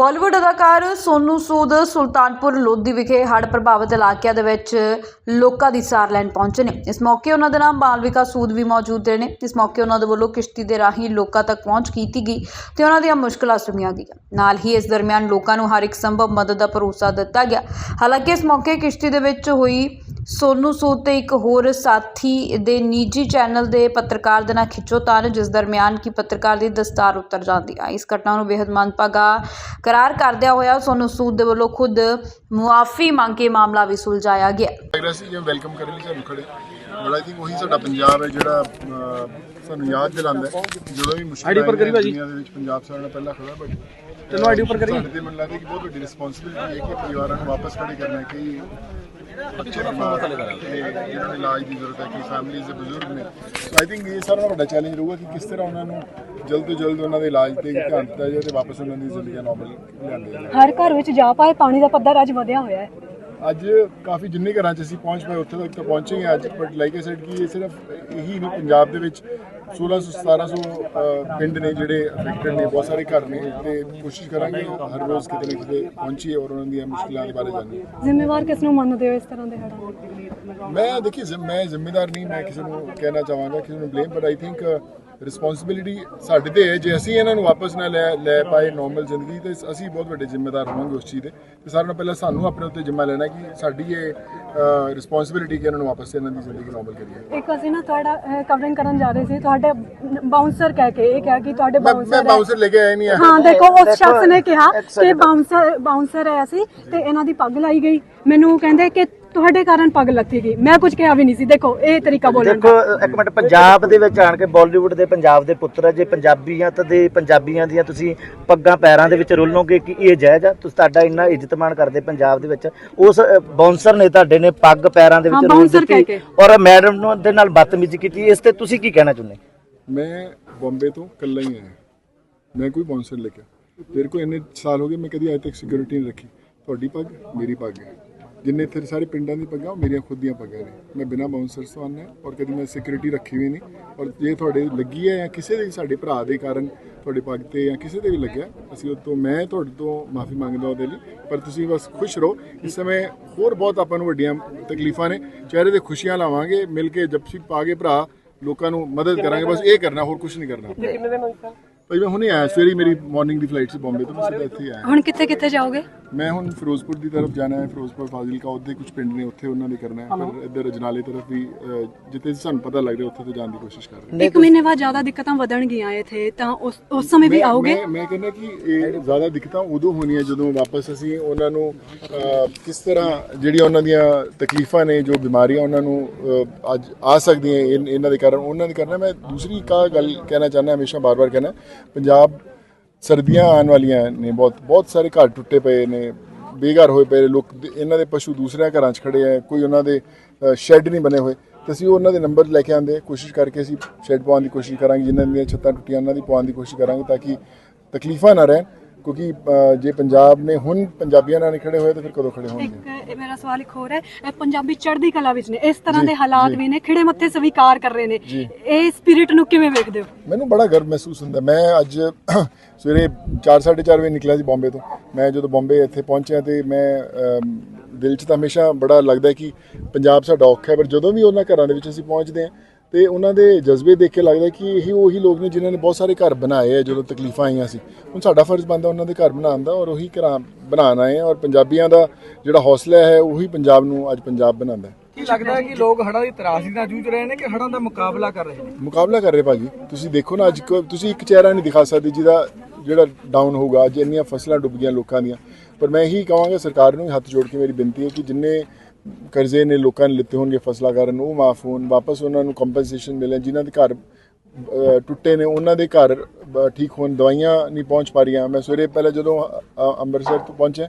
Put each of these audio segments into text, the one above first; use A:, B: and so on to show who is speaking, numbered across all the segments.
A: ਬਾਲੀਵੁੱਡ ਅਦਾਕਾਰ ਸੋਨੂ ਸੂਦ ਸੁਲਤਾਨਪੁਰ ਲੋਧੀ ਵਿਖੇ ਹੜ੍ਹ ਪ੍ਰਭਾਵਿਤ ਇਲਾਕਿਆਂ ਦੇ ਵਿੱਚ ਲੋਕਾਂ ਦੀ ਸਾਰ ਲੈਣ ਪਹੁੰਚੇ ਨੇ। ਇਸ ਮੌਕੇ ਉਹਨਾਂ ਦੇ ਨਾਲ ਮਾਲਵਿਕਾ ਸੂਦ ਵੀ ਮੌਜੂਦ ਨੇ। ਇਸ ਮੌਕੇ ਉਹਨਾਂ ਦੇ ਵੱਲੋਂ ਕਿਸ਼ਤੀ ਦੇ ਰਾਹੀਂ ਲੋਕਾਂ ਤੱਕ ਪਹੁੰਚ ਕੀਤੀ ਗਈ ਤੇ ਉਹਨਾਂ ਦੀਆਂ ਮੁਸ਼ਕਲਾਂ ਸੁਣੀਆਂ ਗਈਆਂ। ਨਾਲ ਹੀ ਇਸ ਦਰਮਿਆਨ ਲੋਕਾਂ ਨੂੰ ਹਰ ਇੱਕ ਸੰਭਵ ਮਦਦ ਦਾ ਭਰੋਸਾ ਦਿੱਤਾ ਗਿਆ। ਹਾਲਾਂਕਿ ਇਸ ਮੌਕੇ ਕਿਸ਼ਤੀ ਦੇ ਵਿੱਚ ਹੋਈ ਸੋਨੂ ਸੂਦ ਤੇ ਇੱਕ ਹੋਰ ਸਾਥੀ ਦੇ ਨਿੱਜੀ ਚੈਨਲ ਦੇ ਪੱਤਰਕਾਰ ਦੇ ਨਾਲ ਖਿੱਚੋਤਾਣ ਜਿਸ ਦਰਮਿਆਨ ਕਿ ਪੱਤਰਕਾਰ ਦੀ ਦਸਤਾਰ ਉਤਰ ਜਾਂਦੀ ਆ। ਇਸ ਘਟਨਾ ਨੂੰ ਬੇहद ਮੰਦਭਾਗਾ ਕਰਾਰ ਕਰਦਿਆਂ ਹੋਇਆ ਸੋਨੂ ਸੂਦ ਦੇ ਵੱਲੋਂ ਖੁਦ ਮੁਆਫੀ ਮੰਗ ਕੇ ਮਾਮਲਾ ਵੀ ਸੁਲਝਾਇਆ ਗਿਆ।
B: ਲੱਗ ਰਿਹਾ ਸੀ ਜਿਵੇਂ ਵੈਲਕਮ ਕਰਨ ਲਈ ਸਾਨੂੰ ਖੜੇ। ਬੜਾ ਆਈ ਥਿੰਕ ਉਹੀ ਸਾਡਾ ਪੰਜਾਬ ਹੈ ਜਿਹੜਾ ਅਹ, ਸਾਨੂੰ ਯਾਦ ਦਿਲਾਉਂਦਾ ਹੈ। ਜਦੋਂ ਵੀ ਮੁਸ਼ਕਿਲ
C: ਆਈਡੀ ਉੱਪਰ ਕਰੀ ਭਾਜੀ।
B: ਦੁਨੀਆ ਦੇ ਵਿੱਚ ਪੰਜਾਬ ਸਾਡੇ ਨਾਲ ਪਹਿਲਾਂ ਖੜਾ ਬਟ
C: ਚਲੋ ਆਈਡੀ ਉੱਪਰ ਕਰੀ।
B: ਸਾਡੇ ਤੇ ਮੈਨੂੰ ਲੱਗਦਾ ਕਿ ਬਹੁਤ ਵੱਡੀ ਰਿਸਪੌਂਸਿਬਿਲਿਟੀ ਹੈ ਕਿ ਪਰਿਵਾਰਾਂ ਨੂੰ ਵਾਪਸ ਖੜੇ ਕਰਨਾ ਹੈ ਕਿ ਬੱਚੇ ਬਿਮਾਰ ਨੇ ਤੇ ਜਿਹਨਾਂ ਨੂੰ ਇਲਾਜ ਦੀ ਜ਼ਰੂਰਤ ਹੈ ਕਿ ਫੈਮਿਲੀਜ਼ ਦੇ ਬਜ਼ੁਰਗ ਨੇ। ਸੋ ਆਈ ਥਿੰਕ ਇਹ ਸਾਰਾ ਵੱਡਾ ਚੈਲੰਜ ਰਹੂਗਾ ਕਿ ਕਿਸ ਤਰ੍ਹਾਂ ਉਹਨਾਂ ਨੂੰ ਜਲਦ ਤੋਂ ਜਲਦ ਉਹਨਾਂ ਦੇ ਇਲਾਜ ਤੇ ਧਿਆਨ ਦਿੱਤਾ ਜਾਏ ਤੇ ਵਾਪਸ ਉਹਨਾਂ ਦੀ ਜ਼ਿੰਦਗੀ ਨਾਰਮਲ ਲਿਆਂਦੇ ਜਾਏ
D: ਹਰ ਘਰ ਵਿੱਚ ਜਾ ਪਾਏ ਪਾਣੀ ਦਾ ਪੱਧਰ ਅੱਜ ਵਧਿਆ ਹੋਇਆ ਹੈ।
B: ਅੱਜ ਕਾਫੀ ਜਿੰਨੇ ਘਰਾਂ 'ਚ ਅਸੀਂ ਪਹੁੰਚ ਪਏ ਉੱਥੇ ਤੱਕ ਤਾਂ ਪਹੁੰਚੇ ਹਾਂ ਅੱਜ ਬਟ ਲਾਈਕ ਆਈ ਸੈਡ ਕਿ ਇਹ ਸਿਰਫ ਇਹੀ ਨਹੀਂ ਪੰਜਾਬ ਦੇ ਵਿੱਚ 1600 1700 ਅਹ, ਪਿੰਡ ਨੇ ਜਿਹੜੇ ਅਫੈਕਟਡ ਨੇ ਬਹੁਤ ਸਾਰੇ ਘਰ ਨੇ ਤੇ ਕੋਸ਼ਿਸ਼ ਕਰਾਂਗੇ ਹਰ ਰੋਜ਼ ਕਿਤੇ ਨਾ ਕਿਤੇ ਪਹੁੰਚੀਏ ਔਰ ਉਹਨਾਂ ਦੀਆਂ ਮੁਸ਼ਕਲਾਂ ਦੇ ਬਾਰੇ ਜਾਣੀਏ।
D: ਜ਼ਿੰਮੇਵਾਰ ਕਿਸ ਨੂੰ ਮੰਨਦੇ ਹੋ ਇਸ ਤਰ੍ਹਾਂ ਦੇ ਹੜ੍ਹਾਂ
B: ਮੈਂ ਦੇਖੀ ਮੈਂ ਜ਼ਿੰਮੇਦਾਰ ਨਹੀਂ ਮੈਂ ਕਿਸੇ ਨੂੰ ਕਹਿਣਾ ਚਾਹਾਂਗਾ ਕਿਸੇ ਨੂੰ blame but I think responsibility ਸਾਡੇ ਤੇ ਹੈ। ਜੇ ਅਸੀਂ ਇਹਨਾਂ ਨੂੰ ਵਾਪਸ ਨਾ ਲੈ ਲੈ ਪਾਏ ਨਾਰਮਲ ਜ਼ਿੰਦਗੀ ਤੇ ਅਸੀਂ ਬਹੁਤ ਵੱਡੇ ਜ਼ਿੰਮੇਦਾਰ ਹੋਵਾਂਗੇ ਉਸ ਚੀਜ਼ ਦੇ। ਤੇ ਸਾਰਿਆਂ ਨਾਲੋਂ ਪਹਿਲਾਂ ਸਾਨੂੰ ਆਪਣੇ ਉੱਤੇ ਜ਼ਿੰਮਾ ਲੈਣਾ ਕਿ ਸਾਡੀ ਇਹ ਰਿਸਪੌਂਸਿਬਿਲਿਟੀ ਕਿ ਇਹਨਾਂ ਨੂੰ ਵਾਪਸ ਇਹਨਾਂ ਦੀ ਜ਼ਿੰਦਗੀ ਨਾਰਮਲ ਕਰੀਏ।
D: ਇੱਕ ਅਸੀਂ ਨਾ ਤੁਹਾਡਾ ਕਵਰਿੰਗ ਕਰਨ ਜਾ ਰਹੇ ਸੀ। ਤੁਹਾਡੇ ਬਾਉਂਸਰ ਕਹਿ ਕੇ ਇਹ ਕਿਹਾ ਕਿ ਤੁਹਾਡੇ
B: ਮੈਂ ਮੈਂ
D: ਬਾਉਂਸਰ
B: ਬਾਉਂਸਰ ਲੈ ਕੇ ਆਇਆ ਨਹੀਂ ਆ।
D: ਹਾਂ ਦੇਖੋ ਉਸ ਸ਼ਖਸ ਨੇ ਕਿਹਾ ਕਿ ਬਾਉਂਸਰ ਬਾਉਂਸਰ ਹੈ ਅਸੀਂ ਤੇ ਇਹਨਾਂ ਦੀ ਪੱਗ ਲਾਈ ਗਈ। ਮੈਨੂੰ ਕਹਿੰਦੇ ਕਿ ਤੁਹਾਡੇ ਕਾਰਨ ਪੱਗ ਲੱਥੀ ਗਈ। ਮੈਂ ਕੁਝ ਕਿਹਾ ਵੀ ਨਹੀਂ ਸੀ। ਦੇਖੋ ਇਹ ਤਰੀਕਾ ਬੋਲਣ
C: ਦੇਖੋ
D: ਦਾ
C: ਇੱਕ ਮਿੰਟ ਪੰਜਾਬ ਦੇ ਵਿੱਚ ਆਣ ਕੇ ਬਾਲੀਵੁੱਡ ਦੇ ਪੰਜਾਬ ਦੇ ਪੁੱਤਰ ਆ। ਜੇ ਪੰਜਾਬੀਆਂ ਤੇ ਦੇ ਪੰਜਾਬੀਆਂ ਦੀਆਂ ਤੁਸੀਂ ਪੱਗਾਂ ਪੈਰਾਂ ਦੇ ਵਿੱਚ ਰੋਲੋਗੇ ਕਿ ਇਹ ਜਾਇਜ਼ ਆ? ਤੁਸੀਂ ਤੁਹਾਡਾ ਇੰਨਾ ਇੱਜ਼ਤ ਮਾਣ ਕਰਦੇ ਪੰਜਾਬ ਦੇ ਵਿੱਚ। ਉਸ ਬਾਉਂਸਰ ਨੇ ਤੁਹਾਡੇ ਨੇ ਪੱਗ ਪੈਰਾਂ ਦੇ
D: ਹਾਂ,
C: ਵਿੱਚ ਰੋਲ
D: ਕਹਿ
C: ਦਿੱਤੀ
D: ਕੇ।
C: ਔਰ ਮੈਡਮ ਨੂੰ ਦੇ ਨਾਲ ਬਦਤਮੀਜ਼ੀ ਕੀਤੀ। ਇਸ ਤੇ ਤੁਸੀਂ ਕੀ ਕਹਿਣਾ ਚਾਹੁੰਦੇ?
B: ਮੈਂ ਬੰਬੇ ਤੋਂ ਇਕੱਲਾ ਹੀ ਆਇਆ। ਮੈਂ ਕੋਈ ਬਾਉਂਸਰ ਲੈ ਕੇ ਮੇਰੇ ਕੋ ਇੰਨੇ ਸਾਲ ਹੋ ਗਏ ਮੈਂ ਕਦੀ ਅੱਜ ਤੱਕ ਸਿਕਿਉਰਿਟੀ ਨਹੀਂ ਰੱਖੀ। ਤੁਹਾਡੀ ਪੱਗ ਮੇਰੀ ਪੱਗ ਹੈ। ਜਿੰਨੇ ਇੱਥੇ ਸਾਰੇ ਪਿੰਡਾਂ ਦੀ ਪੱਗਾਂ ਉਹ ਮੇਰੀਆਂ ਖੁਦ ਦੀਆਂ ਪੱਗਾਂ ਨੇ। ਮੈਂ ਬਿਨਾਂ ਬਾਉਂਸਰ ਤੋਂ ਆਉਂਦਾ ਔਰ ਕਦੀ ਮੈਂ ਸਿਕਿਉਰਿਟੀ ਰੱਖੀ ਵੀ ਨਹੀਂ। ਔਰ ਜੇ ਤੁਹਾਡੇ ਲੱਗੀ ਹੈ ਜਾਂ ਕਿਸੇ ਦੇ ਸਾਡੇ ਭਰਾ ਦੇ ਕਾਰਨ ਤੁਹਾਡੇ ਪੱਗ ਤੇ ਜਾਂ ਕਿਸੇ ਤੇ ਵੀ ਲੱਗਿਆ ਅਸੀਂ ਉਹ ਤੋਂ ਮੈਂ ਤੁਹਾਡੇ ਤੋਂ ਮਾਫੀ ਮੰਗਦਾ ਉਹਦੇ ਲਈ। ਪਰ ਤੁਸੀਂ ਬਸ ਖੁਸ਼ ਰਹੋ। ਇਸ ਸਮੇਂ ਹੋਰ ਬਹੁਤ ਆਪਾਂ ਨੂੰ ਵੱਡੀਆਂ ਤਕਲੀਫਾਂ ਨੇ। ਚਿਹਰੇ ਤੇ ਖੁਸ਼ੀਆਂ ਲਾਵਾਂਗੇ ਮਿਲ ਕੇ ਜਪਸੀ ਪਾ ਕੇ ਭਰਾ ਲੋਕਾਂ ਨੂੰ ਮਦਦ ਕਰਾਂਗੇ। ਬਸ ਇਹ ਕਰਨਾ ਹੋਰ ਕੁਝ ਨਹੀਂ ਕਰਨਾ। ਭਾਈ ਮੈਂ ਹੁਣੇ ਆਇਆ ਸਵੇਰੇ ਮੇਰੀ ਮਾਰਨਿੰਗ ਦੀ ਫਲਾਈਟ ਸੀ ਬੰਬੇ ਤੋਂ ਮੈਂ ਸਿੱਧਾ ਇੱਥੇ ਹੀ ਆਇਆ
D: ਹੁਣ ਕਿੱਥੇ ਕਿੱਥੇ ਜਾਓਗੇ?
B: ਮੈਂ ਹੁਣ ਫਿਰੋਜ਼ਪੁਰ ਦੀ ਤਰਫ ਜਾਣਾ ਹੈ ਫਿਰੋਜ਼ਪੁਰ ਫਾਜ਼ਿਲਕਾ ਉੱਥੇ ਕੁਝ ਪਿੰਡ ਨੇ ਉੱਥੇ ਉਹਨਾਂ ਦੇ ਕਰਨਾ ਹੈ। ਪਰ ਇੱਧਰ ਅਜਨਾਲੇ ਤਰਫ ਵੀ ਜਿੱਥੇ ਸਾਨੂੰ ਪਤਾ ਲੱਗ ਰਿਹਾ ਉੱਥੇ ਤੋਂ ਜਾਣ ਦੀ ਕੋਸ਼ਿਸ਼ ਕਰ ਰਹੇ ਹਾਂ।
D: ਇੱਕ ਮਹੀਨੇ ਬਾਅਦ ਜ਼ਿਆਦਾ ਦਿੱਕਤਾਂ ਵਧਣਗੀਆਂ ਇੱਥੇ ਤਾਂ ਉਸ ਉਸ ਸਮੇਂ ਵੀ ਆਓਗੇ?
B: ਮੈਂ ਕਹਿੰਦਾ ਕਿ ਇਹ ਜ਼ਿਆਦਾ ਦਿੱਕਤਾਂ ਉਦੋਂ ਹੋਣੀਆਂ ਜਦੋਂ ਵਾਪਸ ਅਸੀਂ ਉਹਨਾਂ ਨੂੰ ਕਿਸ ਤਰ੍ਹਾਂ ਜਿਹੜੀਆਂ ਉਹਨਾਂ ਦੀਆਂ ਤਕਲੀਫਾਂ ਨੇ ਜੋ ਬਿਮਾਰੀਆਂ ਉਹਨਾਂ ਨੂੰ ਅੱਜ ਆ ਸਕਦੀਆਂ ਇਹਨਾਂ ਦੇ ਕਾਰਨ ਉਹਨਾਂ ਦੇ ਕਰਨਾ। ਮੈਂ ਦੂਸਰੀ ਇੱਕ ਗੱਲ ਕਹਿਣਾ ਚਾਹੁੰਦਾ ਹਮੇਸ਼ਾ ਬਾਰ-ਬਾਰ ਕਹਿਣਾ ਪੰਜਾਬ ਸਰਦੀਆਂ ਆਉਣ ਵਾਲੀਆਂ ਨੇ, ਬਹੁਤ ਬਹੁਤ ਸਾਰੇ ਘਰ ਟੁੱਟੇ ਪਏ ਨੇ, ਬੇਘਰ ਹੋਏ ਪਏ ਨੇ, ਲੋਕ ਇਹਨਾਂ ਦੇ ਪਸ਼ੂ ਦੂਸਰਿਆਂ ਘਰਾਂ 'ਚ ਖੜੇ ਆ, ਕੋਈ ਉਹਨਾਂ ਦੇ ਸ਼ੈੱਡ ਨਹੀਂ ਬਣੇ ਹੋਏ। ਤੇ ਅਸੀਂ ਉਹਨਾਂ ਦੇ ਨੰਬਰ ਲੈ ਕੇ ਆਂਦੇ ਕੋਸ਼ਿਸ਼ ਕਰਕੇ ਅਸੀਂ ਸ਼ੈੱਡ ਪਾਉਣ ਦੀ ਕੋਸ਼ਿਸ਼ ਕਰਾਂਗੇ, ਜਿਨ੍ਹਾਂ ਦੀਆਂ ਛੱਤਾਂ ਟੁੱਟੀਆਂ, ਉਹਨਾਂ ਦੀ ਪਾਉਣ ਦੀ ਕੋਸ਼ਿਸ਼ ਕਰਾਂਗੇ ਤਾਂ ਕਿ ਤਕਲੀਫਾਂ ਨਾ ਰਹਿਣ। ਕਿਉਂਕਿ ਜੇ ਪੰਜਾਬ ਨੇ ਹੁਣ ਪੰਜਾਬੀਆਂ ਨਾਲ ਨਹੀਂ ਖੜੇ ਹੋਏ ਤਾਂ ਫਿਰ ਕਦੋਂ ਖੜੇ ਹੋਣਗੇ?
D: ਇੱਕ ਇਹ ਮੇਰਾ ਸਵਾਲ ਇੱਕ ਹੋਰ ਹੈ। ਪੰਜਾਬੀ ਚੜ੍ਹਦੀ ਕਲਾ ਵਿੱਚ ਨੇ। ਇਸ ਤਰ੍ਹਾਂ ਦੇ ਹਾਲਾਤ ਵੀ ਨੇ ਖਿੜੇ ਮੱਥੇ ਸਵੀਕਾਰ ਕਰ ਰਹੇ ਨੇ। ਇਹ ਸਪਿਰਿਟ ਨੂੰ ਕਿਵੇਂ ਵੇਖਦੇ ਹੋ?
B: ਮੈਨੂੰ ਬੜਾ ਗਰਵ ਮਹਿਸੂਸ ਹੁੰਦਾ ਮੈਂ ਅੱਜ ਸਵੇਰੇ 4:30 ਵਜੇ ਨਿਕਲਿਆ ਸੀ ਬੰਬੇ ਤੋਂ। ਮੈਂ ਜਦੋਂ ਬੰਬੇ ਇੱਥੇ ਪਹੁੰਚਿਆ ਤੇ ਮੈਂ ਦਿਲ 'ਚ ਤਾਂ ਹਮੇਸ਼ਾ ਬੜਾ ਲੱਗਦਾ ਕਿ ਪੰਜਾਬ ਸਾਡਾ ਔਖਾ ਹੈ ਪਰ ਜਦੋਂ ਵੀ ਉਹਨਾਂ ਘਰਾਂ ਦੇ ਵਿੱਚ ਅਸੀਂ ਪਹੁੰਚਦੇ ਹਾਂ ਤੇ ਉਹਨਾਂ ਦੇ ਜਜ਼ਬੇ ਦੇਖ ਕੇ ਲੱਗਦਾ ਕਿ ਇਹੀ ਉਹੀ ਲੋਕ ਨੇ ਜਿਨ੍ਹਾਂ ਨੇ ਬਹੁਤ ਸਾਰੇ ਘਰ ਬਣਾਏ ਆ ਜਦੋਂ ਤਕਲੀਫਾਂ ਆਈਆਂ ਸੀ। ਹੁਣ ਸਾਡਾ ਫਰਜ਼ ਬਣਦਾ ਉਹਨਾਂ ਦੇ ਘਰ ਬਣਾਉਣ ਦਾ ਔਰ ਉਹੀ ਘਰਾਂ ਬਣਾਉਣ ਆ ਔਰ ਪੰਜਾਬੀਆਂ ਦਾ ਜਿਹੜਾ ਹੌਸਲਾ ਹੈ ਉਹੀ ਪੰਜਾਬ ਨੂੰ ਅੱਜ ਪੰਜਾਬ ਬਣਾਉਂਦਾ ਹੈ।
E: ਕੀ ਲੱਗਦਾ ਹੈ ਕਿ ਲੋਕ ਹੜ੍ਹਾਂ ਦੀ ਤਰਾਸਦੀ ਨਾਲ ਜੂਝ ਰਹੇ ਨੇ ਕਿ ਹੜ੍ਹਾਂ ਦਾ ਮੁਕਾਬਲਾ ਕਰ ਰਹੇ ਨੇ?
B: ਮੁਕਾਬਲਾ ਕਰ ਰਹੇ ਭਾਜੀ। ਤੁਸੀਂ ਦੇਖੋ ਨਾ ਅੱਜ ਤੁਸੀਂ ਇੱਕ ਚਿਹਰਾ ਨਹੀਂ ਦਿਖਾ ਸਕਦੇ ਜਿਹਦਾ ਜਿਹੜਾ ਡਾਊਨ ਹੋਊਗਾ। ਅੱਜ ਇੰਨੀਆਂ ਫਸਲਾਂ ਡੁੱਬ ਗਈਆਂ ਲੋਕਾਂ ਦੀਆਂ। ਪਰ ਮੈਂ ਇਹੀ ਕਹਾਂਗਾ ਸਰਕਾਰ ਨੂੰ ਹੱਥ ਜੋੜ ਕੇ ਮੇਰੀ ਬੇਨਤੀ ਹੈ ਕਿ ਜਿੰਨੇ ਕਰਜ਼ੇ ਨੇ ਲੋਕਾਂ ਨੇ ਲਿੱਤੇ ਹੋਣਗੇ ਫਸਲਾਂ ਕਾਰਨ, ਉਹ ਮਾਫ ਹੋਣ, ਵਾਪਸ ਉਹਨਾਂ ਨੂੰ ਕੰਪਨਸੇਸ਼ਨ ਮਿਲੇ ਜਿਨ੍ਹਾਂ ਦੇ ਘਰ ਟੁੱਟੇ ਨੇ, ਉਹਨਾਂ ਦੇ ਘਰ ਠੀਕ ਹੋਣ, ਦਵਾਈਆਂ ਨਹੀਂ ਪਹੁੰਚ ਪਾ ਰਹੀਆਂ। ਮੈਂ ਸਵੇਰੇ ਪਹਿਲਾਂ ਜਦੋਂ ਅੰਮ੍ਰਿਤਸਰ ਤੋਂ ਪਹੁੰਚਿਆ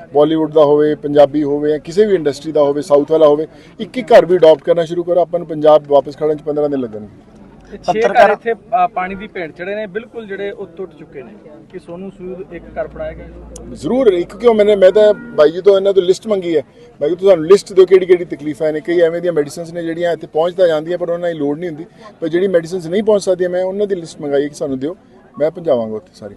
B: ਬਾਲੀਵੁੱਡ ਦਾ ਹੋਵੇ ਪੰਜਾਬੀ ਹੋਵੇ ਜਾਂ ਕਿਸੇ ਵੀ ਇੰਡਸਟਰੀ ਦਾ ਹੋਵੇ ਸਾਊਥ ਵਾਲਾ ਹੋਵੇ ਇੱਕ ਇੱਕ ਘਰ ਵੀ ਅਡਾਪਟ ਕਰਨਾ ਸ਼ੁਰੂ ਕਰੋ ਆਪਾਂ ਨੂੰ ਪੰਜਾਬ ਵਾਪਸ ਖੜਨ ਚ 15 ਦਿਨ ਲੱਗਣਗੇ।
C: ਪੱਤਰਕਾਰ-
E: ਘਰ ਇੱਥੇ ਪਾਣੀ ਦੀ ਭੇਟ ਚੜੇ ਨੇ ਬਿਲਕੁਲ ਜਿਹੜੇ ਉਹ ਟੁੱਟ ਚੁੱਕੇ ਨੇ। ਕਿ ਸੋਨੂ ਸੂਦ ਇੱਕ ਘਰ ਗਿਆ?
B: ਜ਼ਰੂਰ ਇੱਕ ਕਿਉਂ? ਮੈंने ਮੈਂ ਤਾਂ ਬਾਈ ਜੀ ਤੋਂ ਇਹਨਾਂ ਤੋਂ ਲਿਸਟ ਮੰਗੀ ਹੈ। ਬਾਈ ਜੀ ਤੁਹਾਨੂੰ ਲਿਸਟ ਦਿਓ ਕਿਹੜੀ ਕਿਹੜੀ ਤਕਲੀਫਾਂ ਨੇ। ਕਈ ਐਵੇਂ ਦੀਆਂ ਮੈਡੀਸਿਨਸ ਨੇ ਜਿਹੜੀਆਂ ਇੱਥੇ ਪਹੁੰਚ ਤਾਂ ਜਾਂਦੀਆਂ ਪਰ ਉਹਨਾਂ ਦੀ ਲੋੜ ਨਹੀਂ ਹੁੰਦੀ। ਪਰ ਜਿਹੜੀ ਮੈਡੀਸਿਨਸ ਨਹੀਂ ਪਹੁੰਚ ਸਕਦੀਆਂ ਮੈਂ ਉਹਨਾਂ ਦੀ ਲਿਸਟ ਮੰਗਾਈ ਹੈ ਕਿ ਸਾਨੂੰ ਦਿਓ। ਮੈਂ ਪਹੁੰਚਾਵਾਂਗਾ ਉੱਥੇ ਸਾਰੀ।